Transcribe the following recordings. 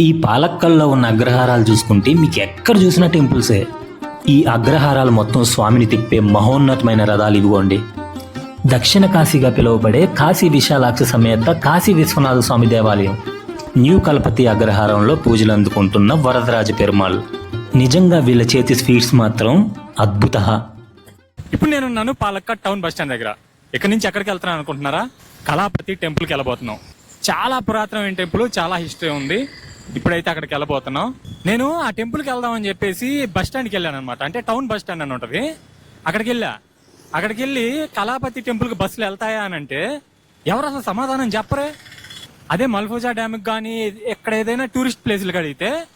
ఈ పాలక్కల్లో ఉన్న అగ్రహారాలు చూసుకుంటే మీకు ఎక్కడ చూసినా టెంపుల్సే. ఈ అగ్రహారాలు మొత్తం స్వామిని తిప్పే మహోన్నతమైన రథాలు ఇవిగోండి దక్షిణ కాశీగా పిలువబడే కాశీ విశాలాక్ష సమేత కాశీ విశ్వనాథ స్వామి దేవాలయం. న్యూ కల్పతి అగ్రహారంలో పూజలు అందుకుంటున్న వరదరాజ పెరుమాళ్. నిజంగా వీళ్ళ చేతి స్వీట్స్ మాత్రం అద్భుత ఇప్పుడు నేను ఉన్నాను పాలక్క టౌన్ బస్ స్టాండ్ దగ్గర. ఇక్కడ నుంచి ఎక్కడికి వెళ్తున్నాను అనుకుంటున్నారా? కళాపతి టెంపుల్కి వెళ్ళబోతున్నాం. చాలా పురాతనమైన టెంపుల్ చాలా హిస్టరీ ఉంది. ఇప్పుడైతే అక్కడికి వెళ్ళబోతున్నాం. నేను ఆ టెంపుల్కి వెళ్దామని చెప్పేసి బస్ స్టాండ్కి వెళ్ళాను అనమాట అంటే టౌన్ బస్ స్టాండ్ అని ఉంటుంది. అక్కడికి వెళ్ళా. అక్కడికి వెళ్ళి కళాపతి టెంపుల్కి బస్సులు వెళ్తాయా అని అంటే ఎవరు అసలు సమాధానం చెప్పరే? అదే మల్ఫోజా డ్యామ్కి కానీ ఎక్కడ ఏదైనా టూరిస్ట్ ప్లేసులకు అడిగితే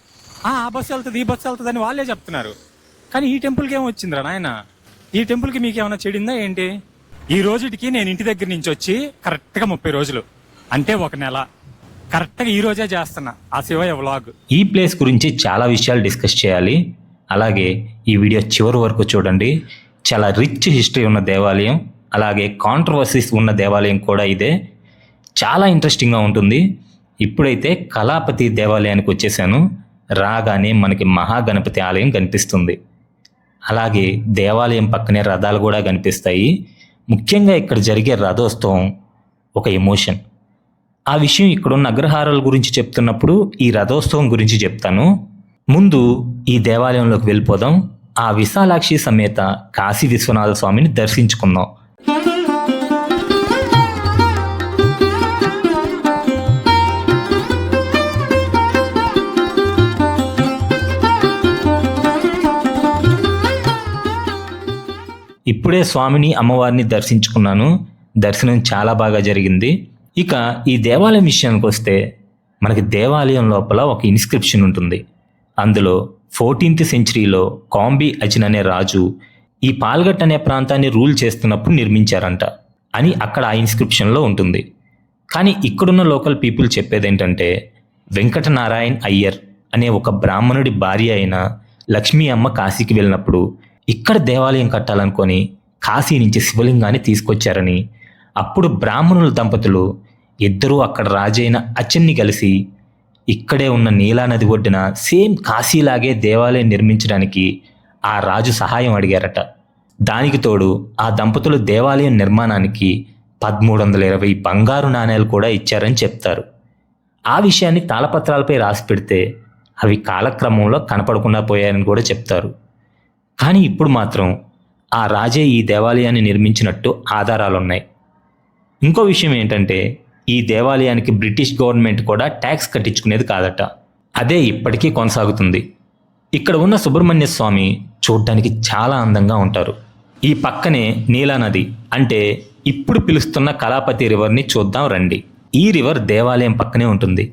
"ఆ, బస్సు వెళ్తుంది ఈ బస్సు వెళ్తుంది అని వాళ్ళే చెప్తున్నారు. కానీ ఈ టెంపుల్కి ఏం వచ్చిందిరా నాయన? ఈ టెంపుల్కి మీకు ఏమైనా చెడిందా ఏంటి? ఈ రోజుకి నేను ఇంటి దగ్గర నుంచి వచ్చి కరెక్ట్గా ముప్పై రోజులు. అంటే ఒక నెల. కరెక్ట్గా ఈ రోజే చేస్తున్నా. ఆ శివయ్య వ్లాగ్ ఈ ప్లేస్ గురించి చాలా విషయాలు డిస్కస్ చేయాలి. అలాగే ఈ వీడియో చివరి వరకు చూడండి. చాలా రిచ్ హిస్టరీ ఉన్న దేవాలయం. అలాగే కాంట్రవర్సీస్ ఉన్న దేవాలయం కూడా ఇదే. చాలా ఇంట్రెస్టింగ్గా ఉంటుంది. ఇప్పుడైతే కళాపతి దేవాలయానికి వచ్చేసాను. రాగానే మనకి మహాగణపతి ఆలయం కనిపిస్తుంది. అలాగే దేవాలయం పక్కనే రథాలు కూడా కనిపిస్తాయి. ముఖ్యంగా ఇక్కడ జరిగే రథోత్సవం ఒక ఎమోషన్ ఆ విషయం ఇక్కడున్న అగ్రహారాల గురించి చెప్తున్నప్పుడు ఈ రథోత్సవం గురించి చెప్తాను. ముందు ఈ దేవాలయంలోకి వెళ్ళిపోదాం. ఆ విశాలాక్షి సమేత కాశీ విశ్వనాథ స్వామిని దర్శించుకుందాం. ఇప్పుడే స్వామిని అమ్మవారిని దర్శించుకున్నాను. దర్శనం చాలా బాగా జరిగింది. ఇక ఈ దేవాలయం విషయానికి వస్తే మనకి దేవాలయం లోపల ఒక ఇన్స్క్రిప్షన్ ఉంటుంది. అందులో ఫోర్టీన్త్ సెంచరీలో కాంబి అజిన్ అనే రాజు ఈ పాల్గట్ అనే ప్రాంతాన్ని రూల్ చేస్తున్నప్పుడు నిర్మించారంట అని అక్కడ ఆ ఇన్స్క్రిప్షన్లో ఉంటుంది. కానీ ఇక్కడున్న లోకల్ పీపుల్ చెప్పేది ఏంటంటే వెంకటనారాయణ్ అయ్యర్ అనే ఒక బ్రాహ్మణుడి భార్య అయిన లక్ష్మీ అమ్మ కాశీకి వెళ్ళినప్పుడు ఇక్కడ దేవాలయం కట్టాలనుకొని కాశీ నుంచి శివలింగాన్ని తీసుకొచ్చారని అప్పుడు బ్రాహ్మణుల దంపతులు ఇద్దరూ అక్కడ రాజైన అచ్చన్ని కలిసి ఇక్కడే ఉన్న నీలా నది ఒడ్డున సేమ్ కాశీలాగే దేవాలయం నిర్మించడానికి ఆ రాజు సహాయం అడిగారట. దానికి తోడు ఆ దంపతులు దేవాలయం నిర్మాణానికి పదమూడు వందల ఇరవై బంగారు నాణేలు కూడా ఇచ్చారని చెప్తారు. ఆ విషయాన్ని తాళపత్రాలపై రాసి పెడితే అవి కాలక్రమంలో కనపడకుండా పోయాయని కూడా చెప్తారు. కానీ ఇప్పుడు మాత్రం ఆ రాజే ఈ దేవాలయాన్ని నిర్మించినట్టు ఆధారాలున్నాయి. ఇంకో విషయం ఏంటంటే ఈ దేవాలయానికి బ్రిటిష్ గవర్నమెంట్ కూడా ట్యాక్స్ కట్టించుకునేది కాదట. అదే ఇప్పటికీ కొనసాగుతుంది. ఇక్కడ ఉన్న సుబ్రహ్మణ్య స్వామి చూడ్డానికి చాలా అందంగా ఉంటారు. ఈ పక్కనే నీలా నది అంటే ఇప్పుడు పిలుస్తున్న కళాపతి రివర్ని చూద్దాం రండి. ఈ రివర్ దేవాలయం పక్కనే ఉంటుంది.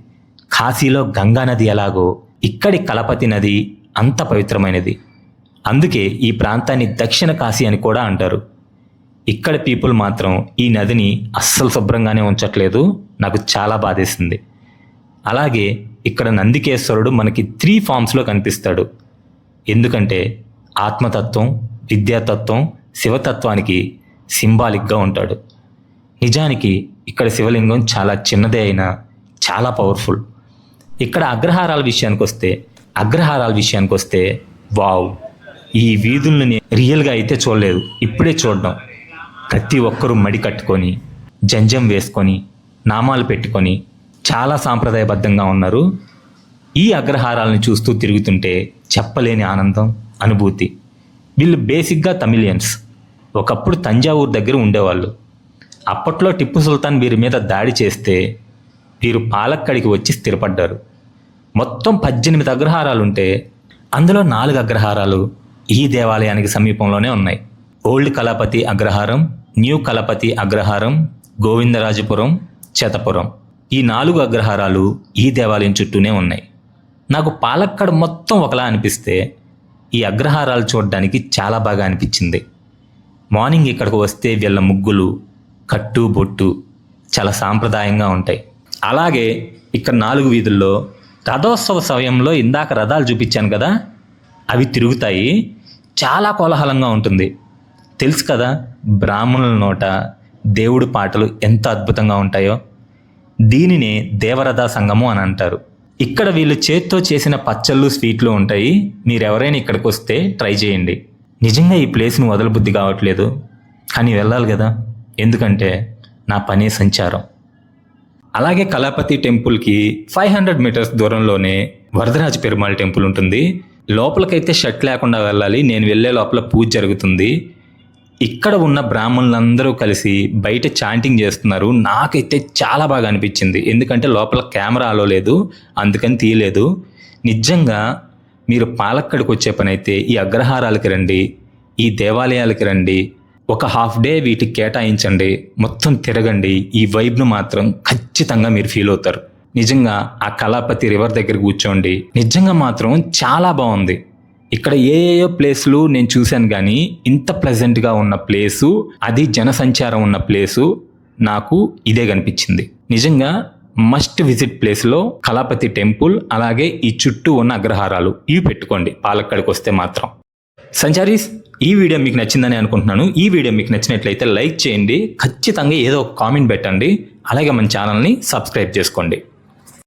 కాశీలో గంగా నది ఎలాగో ఇక్కడి కలపతి నది అంత పవిత్రమైనది. అందుకే ఈ ప్రాంతాన్ని దక్షిణ కాశీ అని కూడా అంటారు. ఇక్కడ పీపుల్ మాత్రం ఈ నదిని అస్సలు శుభ్రంగానే ఉంచట్లేదు. నాకు చాలా బాధేసింది. అలాగే ఇక్కడ నందికేశ్వరుడు మనకి త్రీ ఫామ్స్లో కనిపిస్తాడు. ఎందుకంటే ఆత్మతత్వం విద్యాతత్వం శివతత్వానికి సింబాలిక్గా ఉంటాడు. నిజానికి ఇక్కడ శివలింగం చాలా చిన్నదే అయినా చాలా పవర్ఫుల్ ఇక్కడ అగ్రహారాల విషయానికి వస్తే అగ్రహారాల విషయానికి వస్తే వావ్! ఈ వీధుల్ని రియల్గా అయితే చూడలేదు. ఇప్పుడే చూడడం. ప్రతి ఒక్కరూ మడి కట్టుకొని జంజం వేసుకొని నామాలు పెట్టుకొని చాలా సాంప్రదాయబద్ధంగా ఉన్నారు. ఈ అగ్రహారాలను చూస్తూ తిరుగుతుంటే చెప్పలేని ఆనందం అనుభూతి. వీళ్ళు బేసిక్గా తమిలియన్స్ ఒకప్పుడు తంజావూరు దగ్గర ఉండేవాళ్ళు. అప్పట్లో టిప్పు సుల్తాన్ వీరి మీద దాడి చేస్తే వీరు పాలక్కడికి వచ్చి స్థిరపడ్డారు. మొత్తం పద్దెనిమిది అగ్రహారాలు ఉంటే అందులో నాలుగు అగ్రహారాలు ఈ దేవాలయానికి సమీపంలోనే ఉన్నాయి. Old Kalpathy Agraharam new Kalpathy Agraharam Govindarajapuram Chetapuram. ఈ నాలుగు అగ్రహారాలు ఈ దేవాలయం చుట్టూనే ఉన్నాయి. నాకు పాలక్కడ మొత్తం ఒకలా అనిపిస్తే ఈ అగ్రహారాలు చూడడానికి చాలా బాగా అనిపించింది. మార్నింగ్ ఇక్కడికి వస్తే వీళ్ళ ముగ్గులు కట్టు బొట్టు చాలా సాంప్రదాయంగా ఉంటాయి. అలాగే ఇక్కడ నాలుగు వీధుల్లో రథోత్సవ సమయంలో ఇందాక రథాలు చూపించాను కదా అవి తిరుగుతాయి. చాలా కోలాహలంగా ఉంటుంది. తెలుసు కదా బ్రాహ్మణుల నోట దేవుడి పాటలు ఎంత అద్భుతంగా ఉంటాయో? దీనినే దేవరథా సంఘము అని అంటారు. ఇక్కడ వీళ్ళు చేత్తో చేసిన పచ్చళ్ళు స్వీట్లు ఉంటాయి. మీరు ఎవరైనా ఇక్కడికి వస్తే ట్రై చేయండి. నిజంగా ఈ ప్లేస్ను వదలబుద్ధి కావట్లేదు. కానీ వెళ్ళాలి కదా. ఎందుకంటే నా పనే సంచారం. అలాగే కళాపతి టెంపుల్కి ఫైవ్ హండ్రెడ్ మీటర్స్ దూరంలోనే వరదరాజ పెరుమాళ్ టెంపుల్ ఉంటుంది. లోపలికైతే షర్ట్ లేకుండా వెళ్ళాలి. నేను వెళ్ళే లోపల పూజ జరుగుతుంది. ఇక్కడ ఉన్న బ్రాహ్మణులందరూ కలిసి బయట చాంటింగ్ చేస్తున్నారు. నాకైతే చాలా బాగా అనిపించింది. ఎందుకంటే లోపల కెమెరా అలో లేదు అందుకని తీయలేదు. నిజంగా మీరు పాలక్కడికి వచ్చే పని అయితే ఈ అగ్రహారాలకి రండి ఈ దేవాలయాలకి రండి ఒక హాఫ్ డే వీటికి కేటాయించండి మొత్తం తిరగండి ఈ వైబ్ను మాత్రం ఖచ్చితంగా మీరు ఫీల్ అవుతారు. నిజంగా ఆ కళాపతి రివర్ దగ్గర కూర్చోండి. నిజంగా మాత్రం చాలా బాగుంది. ఇక్కడ ఏ ఏ ప్లేస్లు నేను చూశాను కానీ ఇంత ప్లెజెంట్గా ఉన్న ప్లేసు అది జనసంచారం ఉన్న ప్లేసు నాకు ఇదే కనిపించింది. నిజంగా మస్ట్ విజిట్ ప్లేస్లో కళాపతి టెంపుల్ అలాగే ఈ చుట్టూ ఉన్న అగ్రహారాలు ఇవి పెట్టుకోండి పాలక్కడికి వస్తే మాత్రం. సంచారీస్ ఈ వీడియో మీకు నచ్చిందని అనుకుంటున్నాను. ఈ వీడియో మీకు నచ్చినట్లయితే లైక్ చేయండి ఖచ్చితంగా ఏదో ఒక కామెంట్ పెట్టండి అలాగే మన ఛానల్ని సబ్స్క్రైబ్ చేసుకోండి.